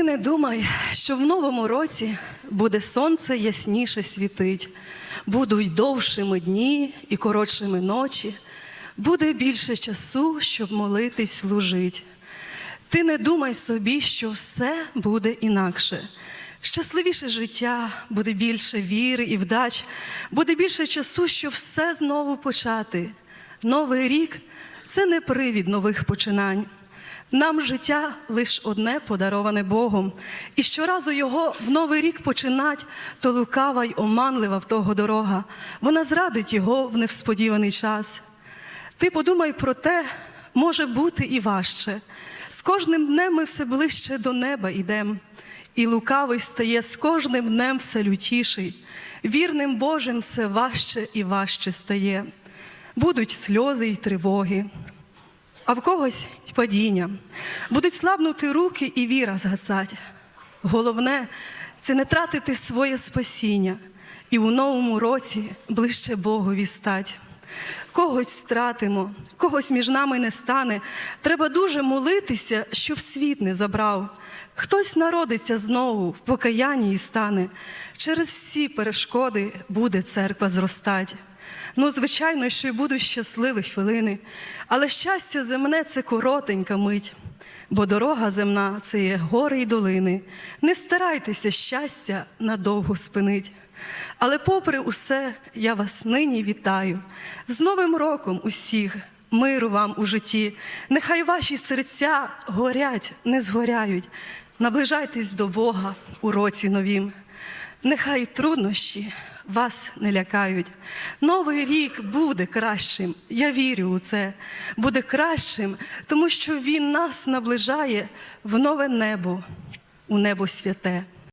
Ти не думай, що в новому році буде сонце ясніше світить, будуть довшими дні і коротшими ночі, буде більше часу, щоб молитись, служить. Ти не думай собі, що все буде інакше. Щасливіше життя, буде більше віри і вдач, буде більше часу, щоб все знову почати. Новий рік це не привід нових починань. Нам життя лиш одне подароване Богом, і щоразу його в новий рік починать, то лукава й оманлива в того дорога. Вона зрадить його в невсподіваний час. Ти подумай про те, може бути і важче. З кожним днем ми все ближче до неба йдем, і лукавий стає з кожним днем все лютіший. Вірним Божим все важче і важче стає. Будуть сльози й тривоги, а в когось й падіння. Будуть слабнути руки і віра згасать. Головне це не тратити своє спасіння і у новому році ближче Богові стать. Когось втратимо, когось між нами не стане. Треба дуже молитися, щоб світ не забрав. Хтось народиться знову в покаянні і стане. Через всі перешкоди буде церква зростать. Ну, звичайно, що й будуть щасливі хвилини, але щастя земне це коротенька мить, бо дорога земна це є гори й долини. Не старайтеся щастя надовго спинить. Але попри усе, я вас нині вітаю з Новим роком усіх, миру вам у житті. Нехай ваші серця горять, не згоряють. Наближайтесь до Бога у році новім. Нехай труднощі вас не лякають. Новий рік буде кращим. Я вірю у це. Буде кращим, тому що Він нас наближає в нове небо, у небо святе.